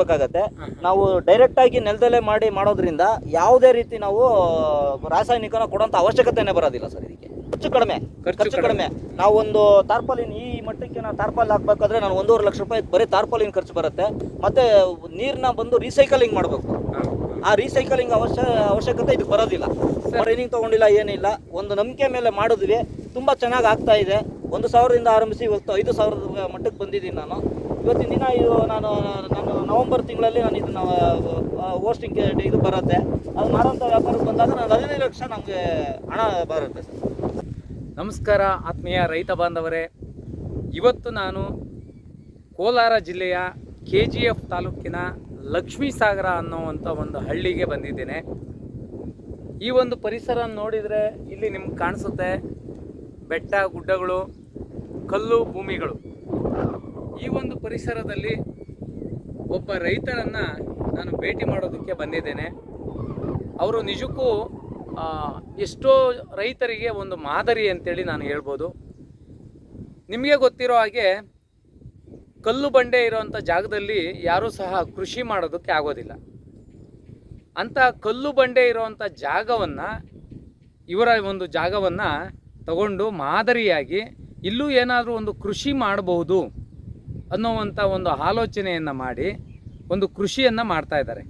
ಮಾಡಬೇಕಾಗತ್ತೆ ನಾವು ಡೈರೆಕ್ಟ್ ಆಗಿ ನೆಲದಲ್ಲೇ ಮಾಡಿ ಮಾಡೋದ್ರಿಂದ ಯಾವುದೇ ರೀತಿ ನಾವು ರಾಸಾಯನಿಕನ ಕೊಡುವಂತ ಅವಶ್ಯಕತೆನೇ ಬರೋದಿಲ್ಲ ಸರ್ ಇದಕ್ಕೆ. ಖರ್ಚು ಕಡಿಮೆ ಖರ್ಚು ಕಡಿಮೆ. ನಾವು ಒಂದು ತಾರ್ಪಾಲಿನ್ ಈ ಮಟ್ಟಕ್ಕೆ ನಾವು ತಾರ್ಪಾಲ್ ಹಾಕ್ಬೇಕಾದ್ರೆ ನಾನು ಒಂದೂವರೆ ಲಕ್ಷ ರೂಪಾಯಿ ಬರೀ ತಾರ್ಪಾಲಿನ್ ಖರ್ಚು ಬರುತ್ತೆ. ಮತ್ತೆ ನೀರನ್ನ ಬಂದು ರೀಸೈಕಲಿಂಗ್ ಮಾಡಬೇಕು. ಆ ರೀಸೈಕಲಿಂಗ್ ಅವಶ್ಯ ಅವಶ್ಯಕತೆ ಇದಕ್ಕೆ ಬರೋದಿಲ್ಲ. ಟ್ರೈನಿಂಗ್ ತಗೊಂಡಿಲ್ಲ ಏನಿಲ್ಲ. ಒಂದು ನಂಬಿಕೆ ಮೇಲೆ ಮಾಡಿದ್ವಿ. ತುಂಬ ಚೆನ್ನಾಗಿ ಆಗ್ತಾ ಇದೆ. ಒಂದು ಸಾವಿರದಿಂದ ಆರಂಭಿಸಿ ಇವತ್ತು ಐದು ಸಾವಿರದ ಮಟ್ಟಕ್ಕೆ ಬಂದಿದ್ದೀನಿ ನಾನು. ಇವತ್ತಿನ ದಿನ ಇದು ನಾನು ನವೆಂಬರ್ ತಿಂಗಳಲ್ಲಿ ನಾನು ಇದನ್ನ ಹೋಸ್ಟಿಂಗ್ ಇದು ಬರುತ್ತೆ. ಅದು ಮಾರುವಂಥ ವ್ಯಾಪಾರಕ್ಕೆ ಬಂದಾಗ ನಾನು ಹದಿನೈದು ಲಕ್ಷ ನಮಗೆ ಹಣ ಬರುತ್ತೆ ನಮಸ್ಕಾರ, ಆತ್ಮೀಯ ರೈತ ಬಾಂಧವರೇ. ಇವತ್ತು ನಾನು ಕೋಲಾರ ಜಿಲ್ಲೆಯ ಕೆ ಜಿ ಎಫ್ ತಾಲೂಕಿನ ಲಕ್ಷ್ಮೀಸಾಗರ ಅನ್ನೋವಂಥ ಒಂದು ಹಳ್ಳಿಗೆ ಬಂದಿದ್ದೇನೆ. ಈ ಒಂದು ಪರಿಸರ ನೋಡಿದರೆ ಇಲ್ಲಿ ನಿಮ್ಗೆ ಕಾಣಿಸುತ್ತೆ. ಬೆಟ್ಟ, ಗುಡ್ಡಗಳು, ಕಲ್ಲು, ಭೂಮಿಗಳು. ಈ ಒಂದು ಪರಿಸರದಲ್ಲಿ ಒಬ್ಬ ರೈತರನ್ನು ನಾನು ಭೇಟಿ ಮಾಡೋದಕ್ಕೆ ಬಂದಿದ್ದೇನೆ. ಅವರು ನಿಜಕ್ಕೂ ಎಷ್ಟೋ ರೈತರಿಗೆ ಒಂದು ಮಾದರಿ ಅಂತೇಳಿ ನಾನು ಹೇಳ್ಬೋದು. ನಿಮಗೆ ಗೊತ್ತಿರೋ ಹಾಗೆ, ಕಲ್ಲು ಬಂಡೆ ಇರೋವಂಥ ಜಾಗದಲ್ಲಿ ಯಾರೂ ಸಹ ಕೃಷಿ ಮಾಡೋದಕ್ಕೆ ಆಗೋದಿಲ್ಲ. ಅಂತ ಕಲ್ಲು ಬಂಡೆ ಇರೋವಂಥ ಜಾಗವನ್ನು, ಇವರ ಒಂದು ಜಾಗವನ್ನು ತಗೊಂಡು ಮಾದರಿಯಾಗಿ ಇಲ್ಲೂ ಏನಾದರೂ ಒಂದು ಕೃಷಿ ಮಾಡಬಹುದು ಅನ್ನೋವಂಥ ಒಂದು ಆಲೋಚನೆಯನ್ನು ಮಾಡಿ ಒಂದು ಕೃಷಿಯನ್ನು ಮಾಡ್ತಾ ಇದ್ದಾರೆ.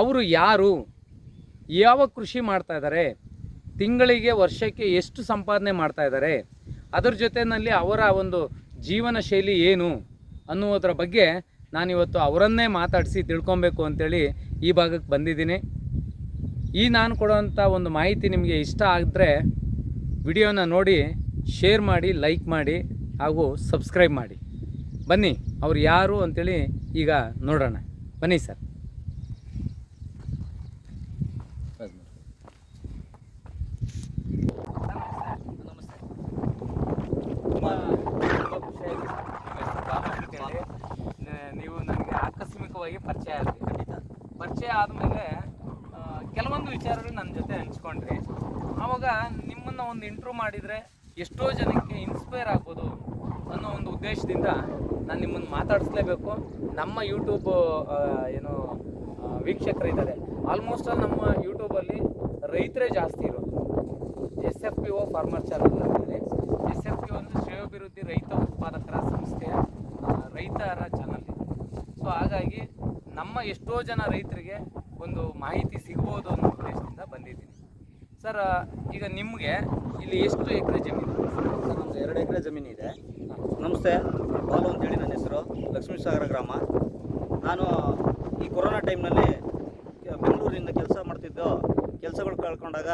ಅವರು ಯಾರು, ಯಾವ ಕೃಷಿ ಮಾಡ್ತಾ ಇದ್ದಾರೆ, ತಿಂಗಳಿಗೆ ವರ್ಷಕ್ಕೆ ಎಷ್ಟು ಸಂಪಾದನೆ ಮಾಡ್ತಾ ಇದ್ದಾರೆ, ಅದರ ಜೊತೆಯಲ್ಲಿ ಅವರ ಒಂದು ಜೀವನ ಶೈಲಿ ಏನು ಅನ್ನುವುದರ ಬಗ್ಗೆ ನಾನಿವತ್ತು ಅವರನ್ನೇ ಮಾತಾಡಿಸಿ ತಿಳ್ಕೊಬೇಕು ಅಂತೇಳಿ ಈ ಭಾಗಕ್ಕೆ ಬಂದಿದ್ದೀನಿ. ಈ ನಾನು ಕೊಡೋವಂಥ ಒಂದು ಮಾಹಿತಿ ನಿಮಗೆ ಇಷ್ಟ ಆದರೆ ವಿಡಿಯೋನ ನೋಡಿ, ಶೇರ್ ಮಾಡಿ, ಲೈಕ್ ಮಾಡಿ ಹಾಗೂ ಸಬ್ಸ್ಕ್ರೈಬ್ ಮಾಡಿ. ಬನ್ನಿ, ಅವ್ರು ಯಾರು ಅಂತೇಳಿ ಈಗ ನೋಡೋಣ. ಬನ್ನಿ ಸರ್. ನೀವು ನನಗೆ ಆಕಸ್ಮಿಕವಾಗಿ ಪರಿಚಯ ಆದ್ರಿ ಖಂಡಿತ. ಪರಿಚಯ ಆದಮೇಲೆ ಕೆಲವೊಂದು ವಿಚಾರಗಳು ನನ್ನ ಜೊತೆ ಹಂಚ್ಕೊಂಡ್ರಿ. ಆವಾಗ ನಿಮ್ಮನ್ನು ಒಂದು ಇಂಟ್ರೂ ಮಾಡಿದರೆ ಎಷ್ಟೋ ಜನಕ್ಕೆ ಇನ್ಸ್ಪೈರ್ ಆಗ್ಬೋದು ಅನ್ನೋ ಒಂದು ಉದ್ದೇಶದಿಂದ ನಾನು ನಿಮ್ಮನ್ನು ಮಾತಾಡಿಸ್ಲೇಬೇಕು. ನಮ್ಮ ಯೂಟ್ಯೂಬ್ ಏನು ವೀಕ್ಷಕರು ವೀಕ್ಷಕರಿದ್ದಾರೆ ಆಲ್ಮೋಸ್ಟ್ ಆಲ್ ನಮ್ಮ ಯೂಟ್ಯೂಬಲ್ಲಿ ರೈತರೇ ಜಾಸ್ತಿ ಇರೋದು. S F P O farmer channel ಅಂತೇಳಿ ಎಸ್ ಎಫ್ ಪಿ ಒಂದು ಶ್ರೇಯೋಭಿವೃದ್ಧಿ ರೈತ ಉತ್ಪಾದಕರ ಸಂಸ್ಥೆಯ ರೈತರ ಚಾನಲ್ ಇದು ಸೊ ಹಾಗಾಗಿ ನಮ್ಮ ಎಷ್ಟೋ ಜನ ರೈತರಿಗೆ ಒಂದು ಮಾಹಿತಿ ಸಿಗ್ಬೋದು ಅನ್ನೋ ಉದ್ದೇಶದಿಂದ ಬಂದಿದ್ದೀನಿ. ಸರ್ ಈಗ ನಿಮಗೆ ಇಲ್ಲಿ ಎಷ್ಟು ಎಕರೆ ಜಮೀನು? ನಮ್ದು ಎರಡು ಎಕರೆ ಇದೆ. ನಮಸ್ತೆ, ಬಾಲು ಅಂತೇಳಿ ನನ್ನ ಹೆಸರು, ಲಕ್ಷ್ಮೀಸಾಗರ ಗ್ರಾಮ. ನಾನು ಈ ಕೊರೋನಾ ಟೈಮ್ನಲ್ಲಿ ಬೆಂಗಳೂರಿಂದ ಕೆಲಸ ಮಾಡ್ತಿದ್ದು, ಕೆಲಸಗಳು ಕಳ್ಕೊಂಡಾಗ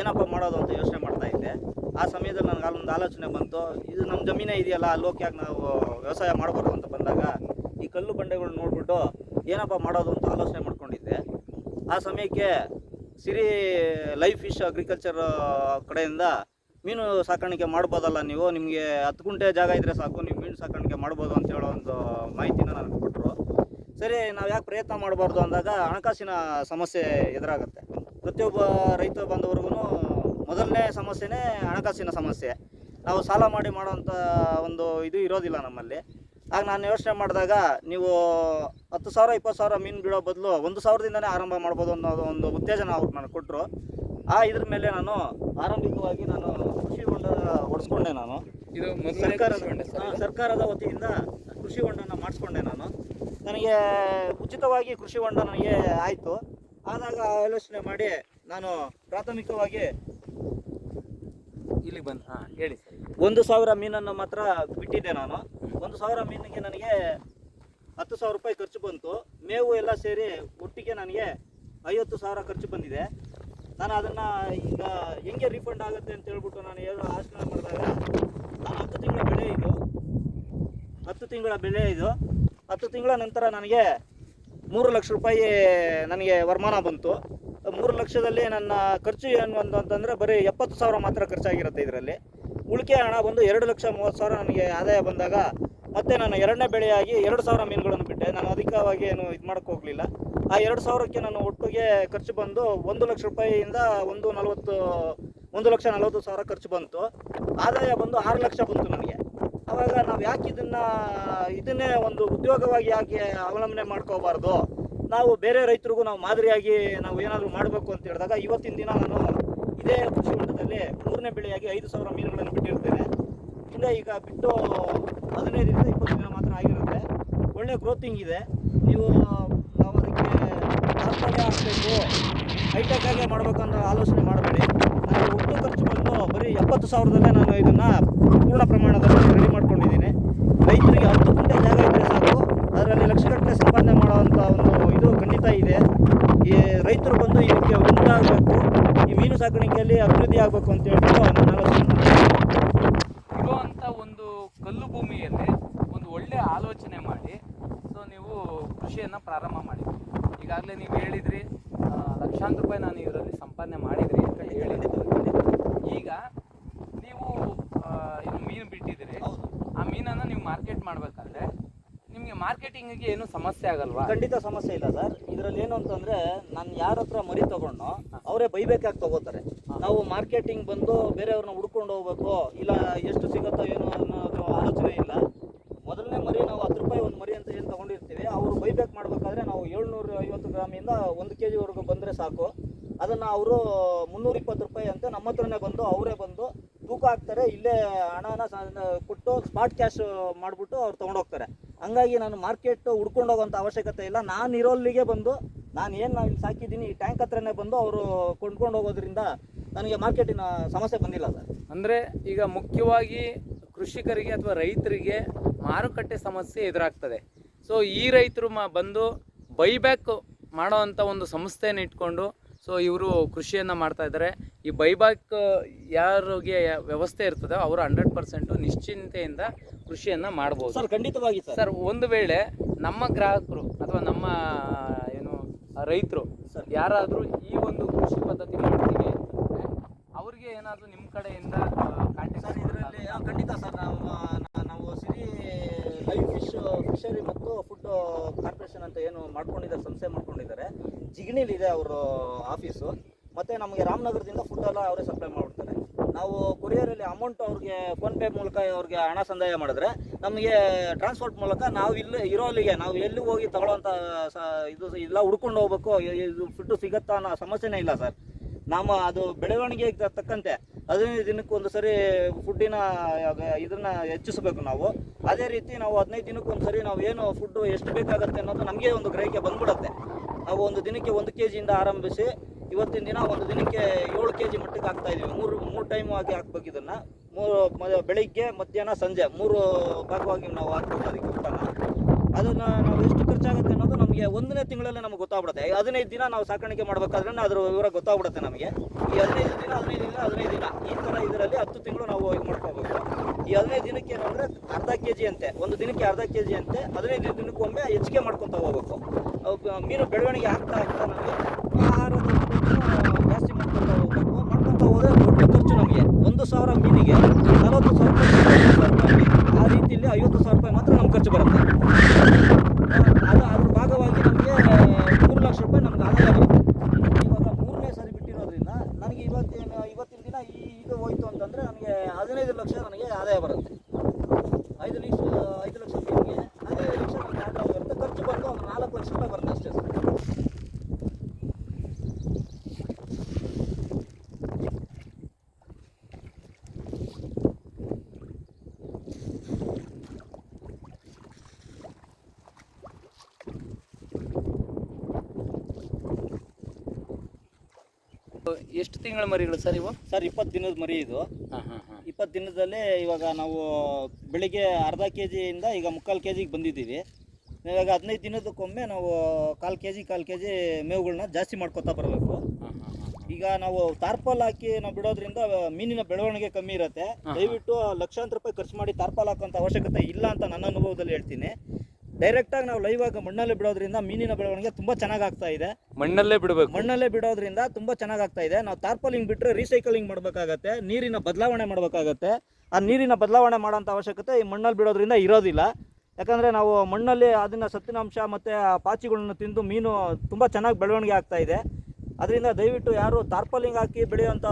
ಏನಪ್ಪ ಮಾಡೋದು ಅಂತ ಯೋಚನೆ ಮಾಡ್ತಾ ಇದ್ದೆ. ಆ ಸಮಯದಲ್ಲಿ ನನಗೆ ಅಲ್ಲೊಂದು ಆಲೋಚನೆ ಬಂತು, ಇದು ನಮ್ಮ ಜಮೀನೇ ಇದೆಯಲ್ಲ ಅಲ್ಲೋಕೆ ಯಾಕೆ ನಾವು ವ್ಯವಸಾಯ ಮಾಡ್ಬೋದು ಅಂತ ಬಂದಾಗ ಈ ಕಲ್ಲು ಬಂಡೆಗಳು ನೋಡಿಬಿಟ್ಟು ಏನಪ್ಪ ಮಾಡೋದು ಅಂತ ಆಲೋಚನೆ ಮಾಡ್ಕೊಂಡಿದ್ದೆ. ಆ ಸಮಯಕ್ಕೆ ಸಿರಿ ಲೈಫ್ ಫಿಶ್ ಅಗ್ರಿಕಲ್ಚರ್ ಕಡೆಯಿಂದ ಮೀನು ಸಾಕಾಣಿಕೆ ಮಾಡ್ಬೋದಲ್ಲ ನೀವು? ನಿಮಗೆ ಹತ್ತು ಗುಂಟೆ ಜಾಗ ಇದ್ದರೆ ಸಾಕು, ನೀವು ಮೀನು ಸಾಕಾಣಿಕೆ ಮಾಡ್ಬೋದು ಅಂತ ಹೇಳೋ ಒಂದು ಮಾಹಿತಿನ ನನಗೆ ಕೊಟ್ಟರು ಸರಿ, ನಾವು ಯಾಕೆ ಪ್ರಯತ್ನ ಮಾಡಬಾರ್ದು ಅಂದಾಗ ಹಣಕಾಸಿನ ಸಮಸ್ಯೆ ಎದುರಾಗುತ್ತೆ. ಪ್ರತಿಯೊಬ್ಬ ರೈತ ಬಂದವರೆಗೂ ಮೊದಲನೇ ಸಮಸ್ಯೆನೇ ಹಣಕಾಸಿನ ಸಮಸ್ಯೆ. ನಾವು ಸಾಲ ಮಾಡಿ ಮಾಡೋವಂಥ ಒಂದು ಇದು ಇರೋದಿಲ್ಲ ನಮ್ಮಲ್ಲಿ. ಆಗ ನಾನು ಯೋಚನೆ ಮಾಡಿದಾಗ ನೀವು ಹತ್ತು ಸಾವಿರ, ಇಪ್ಪತ್ತು ಸಾವಿರ ಮೀನು ಬಿಡೋ ಬದಲು ಒಂದು ಸಾವಿರದಿಂದನೇ ಆರಂಭ ಮಾಡ್ಬೋದು ಅನ್ನೋದು ಒಂದು ಉತ್ತೇಜನ ಅವ್ರು ನನಗೆ ಕೊಟ್ಟರು ಆ ಇದ್ರ ಮೇಲೆ ನಾನು ಆರಂಭಿಕವಾಗಿ ನಾನು ಕೃಷಿ ಹೊಂಡ ಹೊಡೆಸ್ಕೊಂಡೆ ನಾನು. ಇದು ಸರ್ಕಾರದ ಸರ್ಕಾರದ ವತಿಯಿಂದ ಕೃಷಿ ಹೊಂಡನ ಮಾಡಿಸ್ಕೊಂಡೆ ನಾನು. ನನಗೆ ಉಚಿತವಾಗಿ ಕೃಷಿ ಹೊಂಡ ನನಗೆ ಆಯಿತು. ಆದಾಗ ಆಲೋಚನೆ ಮಾಡಿ ನಾನು ಪ್ರಾಥಮಿಕವಾಗಿ ಇಲ್ಲಿಗೆ ಬಂದು ಹಾಂ ಹೇಳಿ ಒಂದು ಸಾವಿರ ಮೀನನ್ನು ಮಾತ್ರ ಬಿಟ್ಟಿದ್ದೆ ನಾನು. ಒಂದು ಸಾವಿರ ಮೀನಿಗೆ ನನಗೆ ಹತ್ತು ಸಾವಿರ ರೂಪಾಯಿ ಖರ್ಚು ಬಂತು. ಮೇವು ಎಲ್ಲ ಸೇರಿ ಒಟ್ಟಿಗೆ ನನಗೆ ಐವತ್ತು ಸಾವಿರ ಖರ್ಚು ಬಂದಿದೆ. ನಾನು ಅದನ್ನು ಈಗ ಹೆಂಗೆ ರೀಫಂಡ್ ಆಗುತ್ತೆ ಅಂತ ಹೇಳ್ಬಿಟ್ಟು ನಾನು ಏನು ಆಲೋಚನೆ ಮಾಡಿದಾಗ ನಾನು ಹತ್ತು ತಿಂಗಳ ಬೆಳೆ ಇದು. ಹತ್ತು ತಿಂಗಳ ಬೆಳೆ ಇದು. ಹತ್ತು ತಿಂಗಳ ನಂತರ ನನಗೆ ಮೂರು ಲಕ್ಷ ರೂಪಾಯಿ ನನಗೆ ವರಮಾನ ಬಂತು. ಮೂರು ಲಕ್ಷದಲ್ಲಿ ನನ್ನ ಖರ್ಚು ಏನು ಒಂದು ಅಂತಂದರೆ ಬರೀ ಎಪ್ಪತ್ತು ಸಾವಿರ ಮಾತ್ರ ಖರ್ಚಾಗಿರುತ್ತೆ ಇದರಲ್ಲಿ. ಉಳಿಕೆ ಹಣ ಬಂದು ಎರಡು ಲಕ್ಷ ಮೂವತ್ತು ಸಾವಿರ ನನಗೆ ಆದಾಯ ಬಂದಾಗ ಮತ್ತೆ ನಾನು ಎರಡನೇ ಬೆಳೆಯಾಗಿ ಎರಡು ಸಾವಿರ ಮೀನುಗಳನ್ನು ಬಿಟ್ಟೆ. ನಾನು ಅಧಿಕವಾಗಿ ಏನು ಇದು ಮಾಡೋಕ್ಕೆ ಹೋಗಲಿಲ್ಲ. ಆ ಎರಡು ಸಾವಿರಕ್ಕೆ ನಾನು ಒಟ್ಟಿಗೆ ಖರ್ಚು ಬಂದು ಒಂದು ಲಕ್ಷ ರೂಪಾಯಿಯಿಂದ ಒಂದು ನಲವತ್ತು, ಒಂದು ಲಕ್ಷ ನಲವತ್ತು ಸಾವಿರ ಖರ್ಚು ಬಂತು. ಆದಾಯ ಬಂದು ಆರು ಲಕ್ಷ ಬಂತು ನನಗೆ. ಆವಾಗ ನಾವು ಯಾಕೆ ಇದನ್ನ, ಇದನ್ನೇ ಒಂದು ಉದ್ಯೋಗವಾಗಿ ಯಾಕೆ ಅವಲಂಬನೆ ಮಾಡ್ಕೋಬಾರ್ದು? ನಾವು ಬೇರೆ ರೈತರಿಗೂ ನಾವು ಮಾದರಿಯಾಗಿ ನಾವು ಏನಾದರೂ ಮಾಡಬೇಕು ಅಂತ ಹೇಳಿದಾಗ ಇವತ್ತಿನ ದಿನ ನಾನು ಇದೇ ಕೃಷಿ ಹೊಂಡದಲ್ಲಿ ಮೂರನೇ ಬೆಳೆಯಾಗಿ ಐದು ಸಾವಿರ ಮೀನುಗಳನ್ನು ಬಿಟ್ಟಿರ್ತೇನೆ. ಇಲ್ಲೇ ಈಗ ಬಿಟ್ಟು ಹದಿನೈದರಿಂದ ಇಪ್ಪತ್ತು ದಿನ ಮಾತ್ರ ಆಗಿರುತ್ತೆ. ಒಳ್ಳೆ ಗ್ರೋತಿಂಗ್ ಇದೆ ನೀವು ತಾತ್ಪರ್ಯ ಹಾಕಬೇಕು ಹೈಟೆಕ್ ಆಗಿ ಅಂತ ಆಲೋಚನೆ ಮಾಡಬೇಡಿ. ನಾನು ಒಟ್ಟು ಖರ್ಚು ಬಂದು ಬರೀ ಎಪ್ಪತ್ತು ಸಾವಿರದಲ್ಲೇ ನಾನು ಇದನ್ನು ಪೂರ್ಣ ಪ್ರಮಾಣದಲ್ಲಿ ರೆಡಿ ಮಾಡ್ಕೊಂಡಿದ್ದೀನಿ. ರೈತರಿಗೆ ಹತ್ತು ಗಂಟೆ ಜಾಗ ಇದ್ದರೆ ಸಾಕು. ಅದರಲ್ಲಿ ಲಕ್ಷಗಟ್ಟಲೆ ಸಂಪಾದನೆ ಮಾಡುವಂಥ ಒಂದು ಇದು ಖಂಡಿತ ಇದೆ. ಈ ರೈತರು ಬಂದು ಇದಕ್ಕೆ ಮುಂದಾಗಬೇಕು ಈ ಮೀನು ಸಾಕಾಣಿಕೆಯಲ್ಲಿ ಅಭಿವೃದ್ಧಿ ಆಗಬೇಕು ಅಂತ ಹೇಳ್ಬಿಟ್ಟು ನಾನು ಆಲೋಚನೆ ಮಾಡ್ತೀನಿ. ಇರುವಂಥ ಒಂದು ಕಲ್ಲು ಭೂಮಿಯಲ್ಲಿ ಒಂದು ಒಳ್ಳೆ ಆಲೋಚನೆ ಮಾಡಿ ಸೊ ನೀವು ಕೃಷಿಯನ್ನು ಪ್ರಾರಂಭ ಮಾಡಿ ಈಗಾಗಲೇ ನೀವು ಹೇಳಿದ್ರಿ ಆ, ಲಕ್ಷಾಂತರ ರೂಪಾಯಿ ನಾನು ಇದರಲ್ಲಿ ಸಂಪಾದನೆ ಮಾಡಿದ್ರಿ ಅಂತ ಹೇಳಿದ್ರಿ ಈಗ ನೀವು ಆ, ಏನು ಮೀನು ಬಿಟ್ಟಿದ್ದೀರಿ ಹೌದು ಆ ಮೀನನ್ನು ನೀವು ಮಾರ್ಕೆಟ್ ಮಾಡಬೇಕಾದ್ರೆ ನಿಮಗೆ ಮಾರ್ಕೆಟಿಂಗಿಗೆ ಏನು ಸಮಸ್ಯೆ ಆಗಲ್ವಾ? ಖಂಡಿತ ಸಮಸ್ಯೆ ಇಲ್ಲ ಸರ್. ಇದರಲ್ಲಿ ಏನು ಅಂತಂದ್ರೆ ನಾನು ಯಾರ ಹತ್ರ ಮರಿ ತಗೊಂಡು ಅವರೇ ಬೈಬೇಕಾಗಿ ತಗೋತಾರೆ. ನಾವು ಮಾರ್ಕೆಟಿಂಗ್ ಬಂದು ಬೇರೆಯವ್ರನ್ನ ಹುಡ್ಕೊಂಡು ಹೋಗ್ಬೇಕು, ಇಲ್ಲ ಎಷ್ಟು ಸಿಗುತ್ತೋ ಏನು ಅನ್ನೋದು ಆಲೋಚನೆ ಇಲ್ಲ. ಮೊದಲನೇ ಮರಿ ನಾವು ಹತ್ತು ರೂಪಾಯಿ ಒಂದು ಮರಿ ಅಂತ ಏನು ತಗೊಂಡಿರ್ತೀವಿ, ಅವರು ಬೈಬ್ಯಾಕ್ ಮಾಡಬೇಕಾದ್ರೆ ನಾವು ಏಳ್ನೂರ ಐವತ್ತು ಗ್ರಾಮಿಂದ ಒಂದು ಕೆ ಜಿವರೆಗೂ ಬಂದರೆ ಸಾಕು. ಅದನ್ನು ಅವರು ಮುನ್ನೂರ ಇಪ್ಪತ್ತು ರೂಪಾಯಿ ಅಂತ ನಮ್ಮ ಹತ್ರನೇ ಬಂದು ಅವರೇ ಬಂದು ತೂಕ ಹಾಕ್ತಾರೆ, ಇಲ್ಲೇ ಹಣನ ಕೊಟ್ಟು ಸ್ಪಾಟ್ ಕ್ಯಾಶ್ ಮಾಡಿಬಿಟ್ಟು ಅವ್ರು ತೊಗೊಂಡೋಗ್ತಾರೆ. ಹಂಗಾಗಿ ನಾನು ಮಾರ್ಕೆಟ್ ಹುಡ್ಕೊಂಡು ಹೋಗೋಂಥ ಅವಶ್ಯಕತೆ ಇಲ್ಲ. ನಾನು ಇರೋಲ್ಲಿಗೆ ಬಂದು, ನಾನು ಏನು ನಾನು ಇಲ್ಲಿ ಸಾಕಿದ್ದೀನಿ, ಈ ಟ್ಯಾಂಕ್ ಹತ್ರನೇ ಬಂದು ಅವರು ಕೊಂಡ್ಕೊಂಡು ಹೋಗೋದ್ರಿಂದ ನನಗೆ ಮಾರ್ಕೆಟಿನ ಸಮಸ್ಯೆ ಬಂದಿಲ್ಲ ಸರ್. ಅಂದರೆ ಈಗ ಮುಖ್ಯವಾಗಿ ಕೃಷಿಕರಿಗೆ ಅಥವಾ ರೈತರಿಗೆ ಮಾರುಕಟ್ಟೆ ಸಮಸ್ಯೆ ಎದುರಾಗ್ತದೆ. ಸೊ ಈ ರೈತರು ಮ ಬಂದು ಬೈಬ್ಯಾಕ್ ಮಾಡೋ ಅಂಥ ಒಂದು ಸಂಸ್ಥೆಯನ್ನು ಇಟ್ಕೊಂಡು ಸೊ ಇವರು ಕೃಷಿಯನ್ನು ಮಾಡ್ತಾ ಇದ್ದಾರೆ. ಈ ಬೈಬ್ಯಾಕ್ ಯಾರಿಗೆ ವ್ಯವಸ್ಥೆ ಇರ್ತದೋ ಅವರು ಹಂಡ್ರೆಡ್ ಪರ್ಸೆಂಟು ನಿಶ್ಚಿಂತೆಯಿಂದ ಕೃಷಿಯನ್ನು ಮಾಡ್ಬೋದು. ಸರ್ ಖಂಡಿತವಾಗಿ ಸರ್. ಒಂದು ವೇಳೆ ನಮ್ಮ ಗ್ರಾಹಕರು ಅಥವಾ ನಮ್ಮ ಏನು ರೈತರು. ಯಾರಾದರೂ ಈ ಒಂದು ಕೃಷಿ ಪದ್ಧತಿ ಮಾಡ್ತೀವಿ ಅವ್ರಿಗೆ ಏನಾದರೂ ನಿಮ್ಮ ಕಡೆಯಿಂದ ಕಾಂಟ್ಯಾಕ್ಟ್ ಇದರಲ್ಲಿ ಖಂಡಿತ ಸರ್ ನಾವು ನಾವು ಸಿರಿ ಲೈವ್ ಫಿಶ್ ಫಿಶರಿ ಮತ್ತು ಫುಡ್ ಕಾರ್ಪೊರೇಷನ್ ಅಂತ ಏನು ಮಾಡ್ಕೊಂಡಿದ್ದಾರೆ, ಸಂಸ್ಥೆ ಮಾಡ್ಕೊಂಡಿದ್ದಾರೆ. ಜಿಗಣಿಲಿದೆ ಅವರು ಆಫೀಸು ಮತ್ತು ನಮಗೆ ರಾಮನಗರದಿಂದ ಫುಡ್ ಎಲ್ಲ ಅವರೇ ಸಪ್ಲೈ ಮಾಡ್ಬಿಡ್ತಾರೆ. ನಾವು ಕೊರಿಯರಲ್ಲಿ ಅಮೌಂಟ್ ಅವ್ರಿಗೆ ಫೋನ್ಪೇ ಮೂಲಕ ಅವ್ರಿಗೆ ಹಣ ಸಂದಾಯ ಮಾಡಿದ್ರೆ, ನಮಗೆ ಟ್ರಾನ್ಸ್ಪೋರ್ಟ್ ಮೂಲಕ ನಾವು ಇಲ್ಲಿ, ಇರೋಲ್ಲಿಗೆ, ನಾವು ಎಲ್ಲಿ ಹೋಗಿ ತಗೊಳ್ಳೋಂಥ ಸ, ಇದು ಇಲ್ಲ ಹುಡ್ಕೊಂಡು ಹೋಗ್ಬೇಕು. ಇದು ಫುಡ್ಡು ಸಿಗತ್ತಾ ಅನ್ನೋ ಸಮಸ್ಯೆನೇ ಇಲ್ಲ ಸರ್. ನಮ್ಮ ಅದು ಬೆಳವಣಿಗೆಗೆ ತಕ್ಕಂತೆ. ಹದಿನೈದು ದಿನಕ್ಕೆ ಒಂದು ಸರಿ ಫುಡ್ಡಿನ ಇದನ್ನ ಹೆಚ್ಚಿಸಬೇಕು ನಾವು. ಅದೇ ರೀತಿ ನಾವು ಹದಿನೈದು ದಿನಕ್ಕೆ ಒಂದು ಸರಿ ನಾವು ಏನು ಫುಡ್ಡು ಎಷ್ಟು ಬೇಕಾಗುತ್ತೆ ಅನ್ನೋದು ನಮಗೆ ಒಂದು ಗ್ರಹಿಕೆ ಬಂದ್ಬಿಡುತ್ತೆ. ನಾವು ಒಂದು ದಿನಕ್ಕೆ ಒಂದು ಕೆ ಜಿಯಿಂದ ಆರಂಭಿಸಿ, ಇವತ್ತಿನ ದಿನ ಒಂದು ದಿನಕ್ಕೆ ಏಳು ಕೆ ಜಿ ಮಟ್ಟಕ್ಕೆ ಹಾಕ್ತಾ ಇದೀವಿ ಮೂರು ಮೂರು ಟೈಮ್ ಆಗಿ ಹಾಕ್ಬೇಕು ಇದನ್ನು. ಮೂರು ಬೆಳಿಗ್ಗೆ, ಮಧ್ಯಾಹ್ನ, ಸಂಜೆ ಮೂರು ಭಾಗವಾಗಿ ನಾವು ಹಾಕ್ಬೇಕು ಅದಕ್ಕೆ ಊಟನ ಅದನ್ನ ನಾವು ಎಷ್ಟು ಖರ್ಚಾಗುತ್ತೆ ಅನ್ನೋದು ನಮಗೆ ಒಂದನೇ ತಿಂಗಳಲ್ಲೇ ನಮಗೆ ಗೊತ್ತಾಗ್ಬಿಡುತ್ತೆ. ಹದಿನೈದು ದಿನ ನಾವು ಸಾಕಾಣಿಕೆ ಮಾಡಬೇಕಾದ್ರೆ ಅದ್ರ ವಿವರ ಗೊತ್ತಾಗ್ಬಿಡುತ್ತೆ ನಮಗೆ. ಈ ಹದಿನೈದು ದಿನ ಹದಿನೈದು ದಿನ ಹದಿನೈದು ದಿನ. ಈ ಥರ ಇದರಲ್ಲಿ ಹತ್ತು ತಿಂಗಳು ನಾವು ಇದು ಮಾಡ್ಕೋಬೇಕು. ಈ ಹದಿನೈದು ದಿನಕ್ಕೆ ಏನಂದರೆ ಅರ್ಧ ಕೆ ಜಿ ಅಂತೆ, ಒಂದು ದಿನಕ್ಕೆ ಅರ್ಧ ಕೆ ಜಿ ಅಂತೆ, ಹದಿನೈದು ದಿನಕ್ಕೊಮ್ಮೆ ಹೆಚ್ಚಿಗೆ ಮಾಡ್ಕೊತ ಹೋಗ್ಬೇಕು. ಮೀನು ಬೆಳವಣಿಗೆ ಆಗ್ತಾ ಆಗ್ತಾ ನಮಗೆ ಆಹಾರದ ಜಾಸ್ತಿ ಮಾಡ್ಕೊತ ಹೋಗ್ಬೇಕು. ಮಾಡ್ಕೊತ ಹೋದರೆ ದೊಡ್ಡ ಖರ್ಚು ನಮಗೆ. ಒಂದು ಸಾವಿರ ಮೀನಿಗೆ ನಲವತ್ತು ಸಾವಿರ ರೂಪಾಯಿ. ಆ ರೀತಿಯಲ್ಲಿ ಐವತ್ತು ಸಾವಿರ ರೂಪಾಯಿ ಮಾತ್ರ ನಮ್ಮ ಖರ್ಚು ಬರುತ್ತೆ ಅದು ಅದ್ರ ಭಾಗವಾಗಿ ನಮಗೆ ಮೂರು ಲಕ್ಷ ರೂಪಾಯಿ ನಮ್ಗೆ ಆದಾಯ ಬರುತ್ತೆ ಇವಾಗ ಮೂರನೇ ಸಾರಿ ಬಿಟ್ಟಿರೋದ್ರಿಂದ ನನಗೆ ಇವತ್ತಿನ ಇವತ್ತಿನ ದಿನ ಈ ಇದು ಹೋಯ್ತು ಅಂತಂದರೆ ನನಗೆ ಹದಿನೈದು ಲಕ್ಷ ನನಗೆ ಆದಾಯ ಬರುತ್ತೆ ಐದು ಲಕ್ಷ ಐದು ಲಕ್ಷ ಮೀನಿಗೆ ಹದಿನೈದು ಲಕ್ಷ ನನಗೆ ಆದಾಯ ಬರುತ್ತೆ ಖರ್ಚು ಬಂದು ಒಂದು ನಾಲ್ಕು ಲಕ್ಷ ರೂಪಾಯಿ ಬರುತ್ತೆ ಅಷ್ಟೇ ಸರ್ ಎಷ್ಟು ತಿಂಗಳ ಮರಿಗಳು ಸರ್ ಇವು? ಸರ್ ಇಪ್ಪತ್ತು ದಿನದ ಮರಿ ಇದು. ಹಾಂ ಹಾಂ ಹಾಂ. ಇಪ್ಪತ್ತು ದಿನದಲ್ಲೇ ಇವಾಗ ನಾವು ಬೆಳಿಗ್ಗೆ ಅರ್ಧ ಕೆ ಜಿಯಿಂದ ಈಗ ಮುಕ್ಕಾಲು ಕೆ ಜಿಗೆ ಬಂದಿದ್ದೀವಿ. ಇವಾಗ ಹದಿನೈದು ದಿನದಕ್ಕೊಮ್ಮೆ ನಾವು ಕಾಲು ಕೆ ಜಿ ಕಾಲು ಕೆ ಜಿ ಮೇವುಗಳನ್ನ ಜಾಸ್ತಿ ಮಾಡ್ಕೊತಾ ಬರಬೇಕು. ಈಗ ನಾವು ತಾರ್ಪಾಲ್ ಹಾಕಿ ನಾವು ಬಿಡೋದ್ರಿಂದ ಮೀನಿನ ಬೆಳವಣಿಗೆ ಕಮ್ಮಿ ಇರುತ್ತೆ. ದಯವಿಟ್ಟು ಲಕ್ಷಾಂತರ ರೂಪಾಯಿ ಖರ್ಚು ಮಾಡಿ ತಾರ್ಪಾಲ್ ಹಾಕೋಂಥ ಅವಶ್ಯಕತೆ ಇಲ್ಲ ಅಂತ ನನ್ನ ಅನುಭವದಲ್ಲಿ ಹೇಳ್ತೀನಿ. ಡೈರೆಕ್ಟಾಗಿ ನಾವು ಲೈವ್ ಆಗಿ ಮಣ್ಣಲ್ಲೇ ಬಿಡೋದ್ರಿಂದ ಮೀನಿನ ಬೆಳವಣಿಗೆ ತುಂಬ ಚೆನ್ನಾಗಿ ಆಗ್ತಾ ಇದೆ. ಮಣ್ಣಲ್ಲೇ ಬಿಡಬೇಕು. ಮಣ್ಣಲ್ಲೇ ಬಿಡೋದ್ರಿಂದ ತುಂಬ ಚೆನ್ನಾಗಿ ಆಗ್ತಾ ಇದೆ. ನಾವು ತಾರ್ಪಾಲಿಂಗ್ ಬಿಟ್ಟರೆ ರೀಸೈಕಲಿಂಗ್ ಮಾಡಬೇಕಾಗತ್ತೆ ನೀರಿನ ಬದಲಾವಣೆ ಮಾಡಬೇಕಾಗತ್ತೆ. ಆ ನೀರಿನ ಬದಲಾವಣೆ ಮಾಡೋಂಥ ಅವಶ್ಯಕತೆ ಈ ಮಣ್ಣಲ್ಲಿ ಬಿಡೋದ್ರಿಂದ ಇರೋದಿಲ್ಲ. ಯಾಕಂದರೆ ನಾವು ಮಣ್ಣಲ್ಲಿ ಅದನ್ನು ಸತ್ತಿನಾಂಶ ಮತ್ತು ಆ ಪಾಚಿಗಳನ್ನ ತಿಂದು ಮೀನು ತುಂಬ ಚೆನ್ನಾಗಿ ಬೆಳವಣಿಗೆ ಆಗ್ತಾ ಇದೆ. ಅದರಿಂದ ದಯವಿಟ್ಟು ಯಾರು ತಾರ್ಪಲಿಂಗ್ ಹಾಕಿ ಬೆಳೆಯುವಂಥ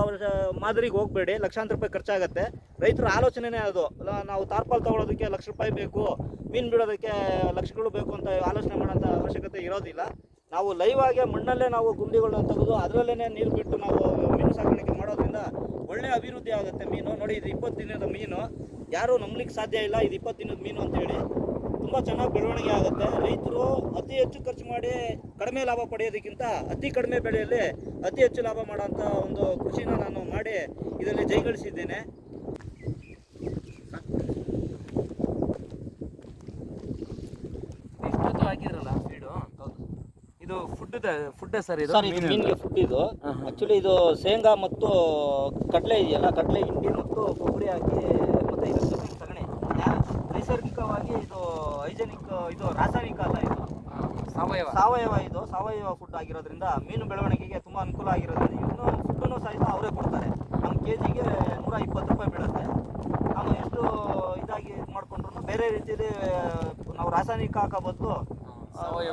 ಮಾದರಿಗೆ ಹೋಗಬೇಡಿ. ಲಕ್ಷಾಂತರ ರೂಪಾಯಿ ಖರ್ಚಾಗುತ್ತೆ. ರೈತರ ಆಲೋಚನೆನೇ ಅದು. ನಾವು ತಾರ್ಪಾಲ್ ತಗೊಳ್ಳೋದಕ್ಕೆ ಲಕ್ಷ ರೂಪಾಯಿ ಬೇಕು, ಮೀನು ಬಿಡೋದಕ್ಕೆ ಲಕ್ಷಗಳು ಬೇಕು ಅಂತ ಆಲೋಚನೆ ಮಾಡೋಂಥ ಅವಶ್ಯಕತೆ ಇರೋದಿಲ್ಲ. ನಾವು ಲೈವ್ ಮಣ್ಣಲ್ಲೇ ನಾವು ಗುಂಡಿಗಳನ್ನ ತೆಗೆದು ಅದರಲ್ಲೇ ನೀರು ಬಿಟ್ಟು ನಾವು ಮೀನು ಸಾಕಾಣಿಕೆ ಮಾಡೋದ್ರಿಂದ ಒಳ್ಳೆ ಅಭಿವೃದ್ಧಿ ಆಗುತ್ತೆ ಮೀನು. ನೋಡಿ, ಇದು ಇಪ್ಪತ್ತು ದಿನದ ಮೀನು. ಯಾರು ನಂಬಲಿಕ್ಕೆ ಸಾಧ್ಯ ಇಲ್ಲ, ಇದು ಇಪ್ಪತ್ತು ದಿನದ ಮೀನು ಅಂತೇಳಿ. ತುಂಬ ಚೆನ್ನಾಗಿ ಬೆಳವಣಿಗೆ ಆಗುತ್ತೆ. ರೈತರು ಅತಿ ಹೆಚ್ಚು ಖರ್ಚು ಮಾಡಿ ಕಡಿಮೆ ಲಾಭ ಪಡೆಯೋದಕ್ಕಿಂತ ಅತಿ ಕಡಿಮೆ ಬೆಳೆಯಲ್ಲಿ ಅತಿ ಹೆಚ್ಚು ಲಾಭ ಮಾಡೋಂಥ ಒಂದು ಕೃಷಿನ ನಾನು ಮಾಡಿ ಇದರಲ್ಲಿ ಜೈಗಳಿಸಿದ್ದೇನೆ. ಹಾಕಿದ್ರಲ್ಲ ಫೀಡು ಇದು ಫುಡ್ ಫುಡ್ ಸರ್ ಇದು? ಸರ್ ಇದು ಮೀನಿಗೆ ಫುಡ್ ಇದು. ಆಕ್ಚುಲಿ ಇದು ಶೇಂಗಾ ಮತ್ತು ಕಡಲೆ ಇದೆಯಲ್ಲ ಕಡಲೆ ಹಿಂಡಿ ಮತ್ತು ಕೊಬ್ಬರಿ ಹಾಕಿ ಮತ್ತೆ ಇದ್ರ ಜೊತೆಗೆ ಸಗಣಿ ಯಾ- ನೈಸರ್ಗಿಕವಾಗಿ ಇದು ಹೈಜೆನಿಕ್ ಇದು ರಾಸಾಯನಿಕ ಅಲ್ಲ ಇದು? ಸಾವಯವ. ಸಾವಯವ ಇದು ಸಾವಯವ ಫುಡ್ ಆಗಿರೋದ್ರಿಂದ ಮೀನು ಬೆಳವಣಿಗೆಗೆ ತುಂಬಾ ಅನುಕೂಲ ಆಗಿರೋದ್ರಿಂದ ಇನ್ನು ಫುಡ್ಡನ್ನು ಸಹಿತ ಅವರೇ ಕೊಡ್ತಾರೆ. ನಮ್ಮ ಕೆ ಜಿಗೆ ನೂರ ಇಪ್ಪತ್ತು ರೂಪಾಯಿ ಬೀಳುತ್ತೆ. ನಾವು ಎಷ್ಟು ಇದಾಗಿ ಇದು ಮಾಡ್ಕೊಂಡ್ರು ಬೇರೆ ರೀತಿಯಲ್ಲಿ ನಾವು ರಾಸಾಯನಿಕ ಹಾಕೋ ಬದಲು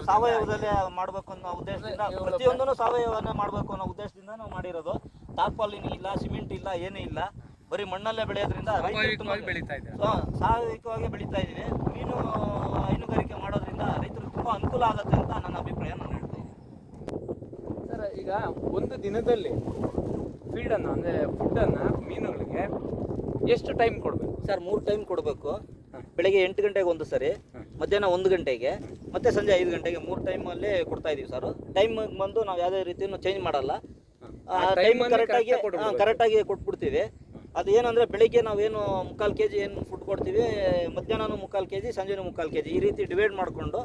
ಸಾವಯವದಲ್ಲಿ ಮಾಡಬೇಕು ಅನ್ನೋ ಉದ್ದೇಶದಿಂದ ಪ್ರತಿಯೊಂದನ್ನು ಸಾವಯವನ್ನೇ ಮಾಡಬೇಕು ಅನ್ನೋ ಉದ್ದೇಶದಿಂದ ನಾವು ಮಾಡಿರೋದು. ಟಾರ್ಪಾಲಿನ್ ಇಲ್ಲ ಸಿಮೆಂಟ್ ಇಲ್ಲ ಏನೂ ಇಲ್ಲ. ಬರೀ ಮಣ್ಣಲ್ಲೇ ಬೆಳೆಯೋದ್ರಿಂದ ರೈತರು ತುಂಬಾ ಬೆಳಿತಾ ಇದ್ದಾರೆ. ಸೊ, ಸ್ವಾಭಾವಿಕವಾಗಿ ಬೆಳೀತಾ ಇದ್ದೀವಿ. ಮೀನು ಹೈನುಗಾರಿಕೆ ಮಾಡೋದ್ರಿಂದ ರೈತರಿಗೆ ತುಂಬಾ ಅನುಕೂಲ ಆಗುತ್ತೆ ಅಂತ ನನ್ನ ಅಭಿಪ್ರಾಯ ನಾನು ಹೇಳ್ತೀನಿ ಇದ್ದೀನಿ. ಸರ್ ಈಗ ಒಂದು ದಿನದಲ್ಲಿ ಫೀಡನ್ನು ಅಂದರೆ ಫುಡ್ಡನ್ನು ಮೀನುಗಳಿಗೆ ಎಷ್ಟು ಟೈಮ್ ಕೊಡಬೇಕು? ಸರ್ ಮೂರು ಟೈಮ್ ಕೊಡಬೇಕು. ಬೆಳಗ್ಗೆ ಎಂಟು ಗಂಟೆಗೆ ಒಂದು ಸರಿ ಮಧ್ಯಾಹ್ನ ಒಂದು ಗಂಟೆಗೆ ಮತ್ತೆ ಸಂಜೆ ಐದು ಗಂಟೆಗೆ ಮೂರು ಅಲ್ಲಿ ಕೊಡ್ತಾ ಇದೀವಿ ಸರ್. ಟೈಮ್ ಬಂದು ನಾವು ಯಾವುದೇ ರೀತಿಯನ್ನು ಚೇಂಜ್ ಮಾಡಲ್ಲ. ಟೈಮ್ ಕರೆಕ್ಟಾಗಿ ಕರೆಕ್ಟಾಗಿ ಕೊಟ್ಬಿಡ್ತೀವಿ. ಅದು ಏನಂದ್ರೆ ಬೆಳಿಗ್ಗೆ ನಾವೇನು ಮುಕ್ಕಾಲು ಕೆ ಜಿ ಏನು ಫುಡ್ ಕೊಡ್ತೀವಿ ಮಧ್ಯಾಹ್ನನೂ ಮುಕ್ಕಾಲು ಕೆ ಜಿ ಸಂಜೆನೂ ಮುಕ್ಕಾಲು ಕೆ ಜಿ ಈ ರೀತಿ ಡಿವೈಡ್ ಮಾಡಿಕೊಂಡು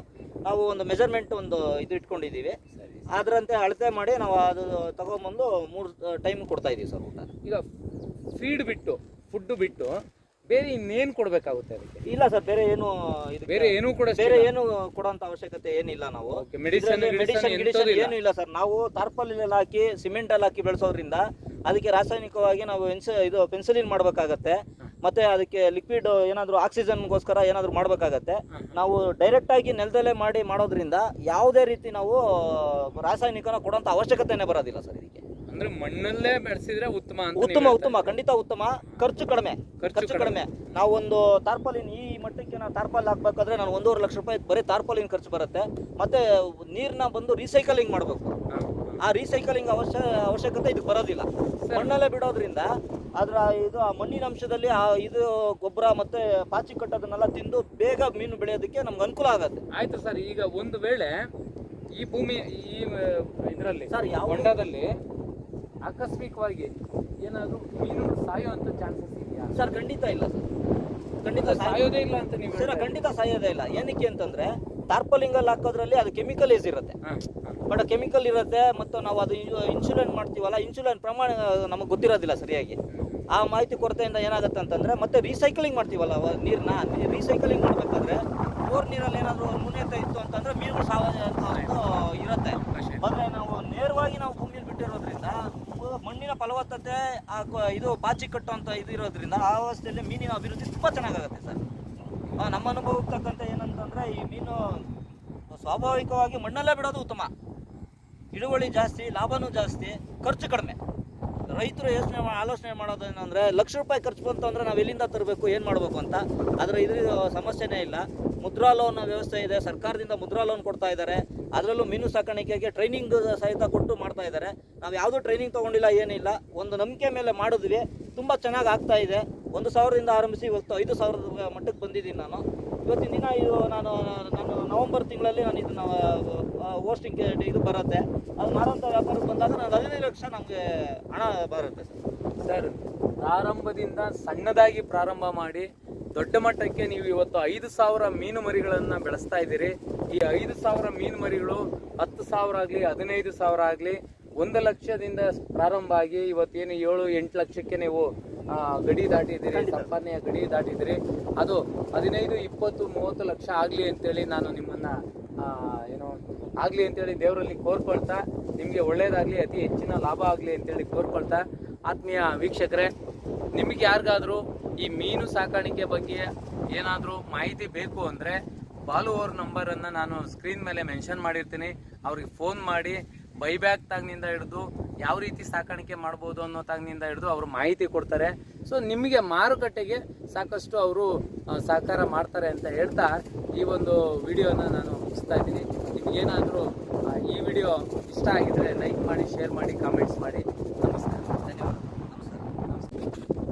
ನಾವು ಒಂದು ಮೆಜರ್ಮೆಂಟ್ ಒಂದು ಇದು ಇಟ್ಕೊಂಡಿದ್ದೀವಿ. ಅದರಂತೆ ಅಳತೆ ಮಾಡಿ ನಾವು ಅದು ತಗೊಂಬಂದು ಮೂರು ಟೈಮ್ ಕೊಡ್ತಾ ಇದ್ದೀವಿ ಸರ್ ಊಟ. ಈಗ ಫೀಡ್ ಬಿಟ್ಟು ಫುಡ್ ಬಿಟ್ಟು ಬೇರೆ ಇನ್ನೇನು ಕೊಡಬೇಕಾಗುತ್ತೆ ಅದಕ್ಕೆ? ಇಲ್ಲ ಸರ್ ಬೇರೆ ಏನು ಇದು ಬೇರೆ ಏನೂ ಕೂಡ ಬೇರೆ ಏನು ಕೊಡೋಂಥ ಅವಶ್ಯಕತೆ ಏನಿಲ್ಲ ನಾವು. ಮೆಡಿಸಿನ್ ಮೆಡಿಸಿನ್ ಗಿಡಿಸನ್. ಏನು ಇಲ್ಲ ಸರ್. ನಾವು ತಾರ್ಪಲ್ ಹಾಕಿ ಸಿಮೆಂಟ್ ಅಲ್ಲಿ ಹಾಕಿ ಬೆಳೆಸೋದ್ರಿಂದ ಅದಕ್ಕೆ ರಾಸಾಯನಿಕವಾಗಿ ನಾವು ಎನ್ಸ ಇದು ಪೆನ್ಸಿಲಿನ್ ಮಾಡಬೇಕಾಗತ್ತೆ. ಮತ್ತೆ ಅದಕ್ಕೆ ಲಿಕ್ವಿಡ್ ಏನಾದರೂ ಆಕ್ಸಿಜನ್ಗೋಸ್ಕರ ಏನಾದರೂ ಮಾಡಬೇಕಾಗತ್ತೆ. ನಾವು ಡೈರೆಕ್ಟ್ ಆಗಿ ನೆಲದಲ್ಲೇ ಮಾಡಿ ಮಾಡೋದ್ರಿಂದ ಯಾವುದೇ ರೀತಿ ನಾವು ರಾಸಾಯನಿಕನ ಕೊಡುವಂತ ಅವಶ್ಯಕತೆನೇ ಬರೋದಿಲ್ಲ ಸರ್ ಇದಕ್ಕೆ. ಅಂದ್ರೆ ಮಣ್ಣಲ್ಲೇ ಬೆಳೆಸಿದ್ರೆ ಉತ್ತಮ ಅಂತ ಉತ್ತಮ ಉತ್ತಮ ಖಂಡಿತ ಉತ್ತಮ. ಖರ್ಚು ಕಡಿಮೆ ಖರ್ಚು ಕಡಿಮೆ. ನಾವು ಒಂದು ತಾರ್ಪಾಲಿನ್ ಈ ಮಟ್ಟಕ್ಕೆ ನಾವು ತಾರ್ಪಾಲ್ ಹಾಕ್ಬೇಕಾದ್ರೆ ನಾನು ಒಂದೂವರೆ ಲಕ್ಷ ರೂಪಾಯಿ ಬರೀ ತಾರ್ಪಾಲಿನ್ ಖರ್ಚು ಬರುತ್ತೆ. ಮತ್ತೆ ನೀರನ್ನ ಬಂದು ರೀಸೈಕಲಿಂಗ್ ಮಾಡಬೇಕು. ಆ ರೀಸೈಕಲಿಂಗ್ ಅವಶ್ಯ ಅವಶ್ಯಕತೆ ಇದು ಬರೋದಿಲ್ಲ. ಮಣ್ಣಲ್ಲೇ ಬಿಡೋದ್ರಿಂದ ಅದರ ಇದು ಆ ಮಣ್ಣಿನ ಅಂಶದಲ್ಲಿ ಆ ಇದು ಗೊಬ್ಬರ ಮತ್ತೆ ಪಾಚಿ ಕಟ್ಟೋದನ್ನೆಲ್ಲ ತಿಂದು ಬೇಗ ಮೀನು ಬೆಳೆಯೋದಕ್ಕೆ ನಮ್ಗೆ ಅನುಕೂಲ ಆಗುತ್ತೆ. ಆಯ್ತು ಸರ್ ಈಗ ಒಂದು ವೇಳೆ ಈ ಭೂಮಿ ಈ ಇದರಲ್ಲಿ ಸರ್ ಯಾವ ಹೊಂಡದಲ್ಲಿ ಆಕಸ್ಮಿಕವಾಗಿ ಏನಾದರೂ ಸಾಯೋ ಅಂತ ಚಾನ್ಸಸ್ ಇದೆಯಾ? ಸರ್ ಖಂಡಿತ ಇಲ್ಲ ಸರ್. ಖಂಡಿತ ಸಾಯೋದೇ ಇಲ್ಲ ಅಂತ ನೀವು ಸರ್ ಖಂಡಿತ ಸಾಯೋದೇ ಇಲ್ಲ. ಏನಕ್ಕೆ ಅಂತಂದ್ರೆ ತಾರ್ಪಲಿಂಗಲ್ಲಿ ಹಾಕೋದ್ರಲ್ಲಿ ಅದು ಕೆಮಿಕಲೈಸ್ ಇರುತ್ತೆ. ಹಾ, ಹಾ. ಬಟ್ ಕೆಮಿಕಲ್ ಇರುತ್ತೆ ಮತ್ತು ನಾವು ಅದು ಇನ್ಸುಲಿನ್ ಮಾಡ್ತೀವಲ್ಲ ಇನ್ಸುಲಿನ್ ಪ್ರಮಾಣ ನಮಗೆ ಗೊತ್ತಿರೋದಿಲ್ಲ ಸರಿಯಾಗಿ. ಆ ಮಾಹಿತಿ ಕೊರತೆಯಿಂದ ಏನಾಗುತ್ತೆ ಅಂತಂದರೆ ಮತ್ತೆ ರೀಸೈಕ್ಲಿಂಗ್ ಮಾಡ್ತೀವಲ್ಲ ನೀರನ್ನ ರೀಸೈಕ್ಲಿಂಗ್ ಮಾಡಬೇಕಾದ್ರೆ ಬೋರ್ ನೀರಲ್ಲಿ ಏನಾದರೂ ಮುನಿಯತ್ತ ಇತ್ತು ಅಂತಂದರೆ ಮೀನು ಸಾವ ಇರುತ್ತೆ. ಆದರೆ ನಾವು ನೇರವಾಗಿ ನಾವು ಭೂಮಿಯಲ್ಲಿ ಬಿಟ್ಟಿರೋದ್ರಿಂದ ಮಣ್ಣಿನ ಫಲವತ್ತತೆ ಇದು ಪಾಚಿ ಕಟ್ಟುವಂಥ ಇದು ಇರೋದ್ರಿಂದ ಆ ಅವಸ್ಥೆಯಲ್ಲಿ ಮೀನಿನ ಅಭಿವೃದ್ಧಿ ತುಂಬ ಚೆನ್ನಾಗಾಗುತ್ತೆ ಸರ್. ನಮ್ಮ ಅನುಭವಕ್ಕೆ ಈ ಮೀನು ಸ್ವಾಭಾವಿಕವಾಗಿ ಮಣ್ಣಲ್ಲೇ ಬಿಡೋದು ಉತ್ತಮ. ಇಳುವಳಿ ಜಾಸ್ತಿ, ಲಾಭನೂ ಜಾಸ್ತಿ, ಖರ್ಚು ಕಡಿಮೆ. ರೈತರು ಯೋಚನೆ ಆಲೋಚನೆ ಮಾಡೋದು ಏನಂದ್ರೆ ಲಕ್ಷ ರೂಪಾಯಿ ಖರ್ಚು ಬಂತು ಅಂದ್ರೆ ನಾವು ಎಲ್ಲಿಂದ ತರಬೇಕು, ಏನು ಮಾಡಬೇಕು ಅಂತ. ಆದರೆ ಇದ್ರ ಸಮಸ್ಯೆನೇ ಇಲ್ಲ. ಮುದ್ರಾ ಲೋನ್ ವ್ಯವಸ್ಥೆ ಇದೆ. ಸರ್ಕಾರದಿಂದ ಮುದ್ರಾ ಲೋನ್ ಕೊಡ್ತಾ ಇದ್ದಾರೆ. ಅದರಲ್ಲೂ ಮೀನು ಸಾಕಾಣಿಕೆಗೆ ಟ್ರೈನಿಂಗ್ ಸಹಿತ ಕೊಟ್ಟು ಮಾಡ್ತಾ ಇದ್ದಾರೆ. ನಾವು ಯಾವುದೂ ಟ್ರೈನಿಂಗ್ ತೊಗೊಂಡಿಲ್ಲ, ಏನಿಲ್ಲ. ಒಂದು ನಂಬಿಕೆ ಮೇಲೆ ಮಾಡಿದ್ವಿ. ತುಂಬ ಚೆನ್ನಾಗಿ ಆಗ್ತಾ ಇದೆ. ಒಂದು ಸಾವಿರದಿಂದ ಆರಂಭಿಸಿ ಇವತ್ತು ಐದು ಸಾವಿರದ ಮಟ್ಟಕ್ಕೆ ಬಂದಿದ್ದೀನಿ ನಾನು. ಇವತ್ತಿನ ದಿನ ಇದು ನಾನು ನಾನು ನವೆಂಬರ್ ತಿಂಗಳಲ್ಲಿ ನಾನು ಇದನ್ನು ಹೋಸ್ಟಿಂಗ್ ಇದು ಬರುತ್ತೆ. ಅದು ಮಾರುವಂಥ ವ್ಯಾಪಾರಕ್ಕೆ ಬಂದಾಗ ನಾನು ಹದಿನೈದು ಲಕ್ಷ ನಮಗೆ ಹಣ ಬರುತ್ತೆ ಸರ್. ಸರ್, ಪ್ರಾರಂಭದಿಂದ ಸಣ್ಣದಾಗಿ ಪ್ರಾರಂಭ ಮಾಡಿ ದೊಡ್ಡ ಮಟ್ಟಕ್ಕೆ ನೀವು ಇವತ್ತು ಐದು ಸಾವಿರ ಮೀನು ಮರಿಗಳನ್ನು ಬೆಳೆಸ್ತಾ ಇದ್ದೀರಿ. ಈ ಐದು ಸಾವಿರ ಮೀನು ಮರಿಗಳು ಹತ್ತು ಸಾವಿರ ಆಗಲಿ, ಹದಿನೈದು ಸಾವಿರ ಆಗಲಿ, ಒಂದು ಲಕ್ಷದಿಂದ ಪ್ರಾರಂಭ ಆಗಿ ಇವತ್ತೇನು ಏಳು ಎಂಟು ಲಕ್ಷಕ್ಕೆ ನೀವು ಗಡಿ ದಾಟಿದ್ದೀರಿ ಸಂಪಾದನೆಯ ಗಡಿ ದಾಟಿದ್ದೀರಿ. ಅದು ಹದಿನೈದು ಇಪ್ಪತ್ತು ಮೂವತ್ತು ಲಕ್ಷ ಆಗಲಿ ಅಂತೇಳಿ ನಾನು ನಿಮ್ಮನ್ನು ಏನೋ ಆಗಲಿ ಅಂತೇಳಿ ದೇವರಲ್ಲಿ ಕೋರ್ಕೊಳ್ತಾ ನಿಮಗೆ ಒಳ್ಳೇದಾಗಲಿ ಅತಿ ಹೆಚ್ಚಿನ ಲಾಭ ಆಗಲಿ ಅಂತೇಳಿ ಕೋರ್ಕೊಳ್ತಾ ಆತ್ಮೀಯ ವೀಕ್ಷಕರೇ ನಿಮಗೆ ಯಾರಿಗಾದರೂ ಈ ಮೀನು ಸಾಕಾಣಿಕೆ ಬಗ್ಗೆ ಏನಾದರೂ ಮಾಹಿತಿ ಬೇಕು ಅಂದರೆ ಬಾಲು ಅವ್ರ ನಂಬರನ್ನು ನಾನು ಸ್ಕ್ರೀನ್ ಮೇಲೆ ಮೆನ್ಷನ್ ಮಾಡಿರ್ತೀನಿ. ಅವ್ರಿಗೆ ಫೋನ್ ಮಾಡಿ ಬೈಬ್ಯಾಕ್ ತಾಗ್ನಿಂದ ಹಿಡಿದು ಯಾವ ರೀತಿ ಸಾಕಾಣಿಕೆ ಮಾಡ್ಬೋದು ಅನ್ನೋ ತಾಗ್ನಿಂದ ಹಿಡಿದು ಅವರು ಮಾಹಿತಿ ಕೊಡ್ತಾರೆ. ಸೊ ನಿಮಗೆ ಮಾರುಕಟ್ಟೆಗೆ ಸಾಕಷ್ಟು ಅವರು ಸಹಕಾರ ಮಾಡ್ತಾರೆ ಅಂತ ಹೇಳ್ತಾ ಈ ಒಂದು ವಿಡಿಯೋನ ನಾನು ಮುಗಿಸ್ತಾ ಇದ್ದೀನಿ. ನಿಮಗೇನಾದರೂ ಈ ವಿಡಿಯೋ ಇಷ್ಟ ಆಗಿದ್ರೆ ಲೈಕ್ ಮಾಡಿ ಶೇರ್ ಮಾಡಿ ಕಾಮೆಂಟ್ಸ್ ಮಾಡಿ. ನಮಸ್ಕಾರ. ಧನ್ಯವಾದ ನಮಸ್ಕಾರ. ನಮಸ್ಕಾರ.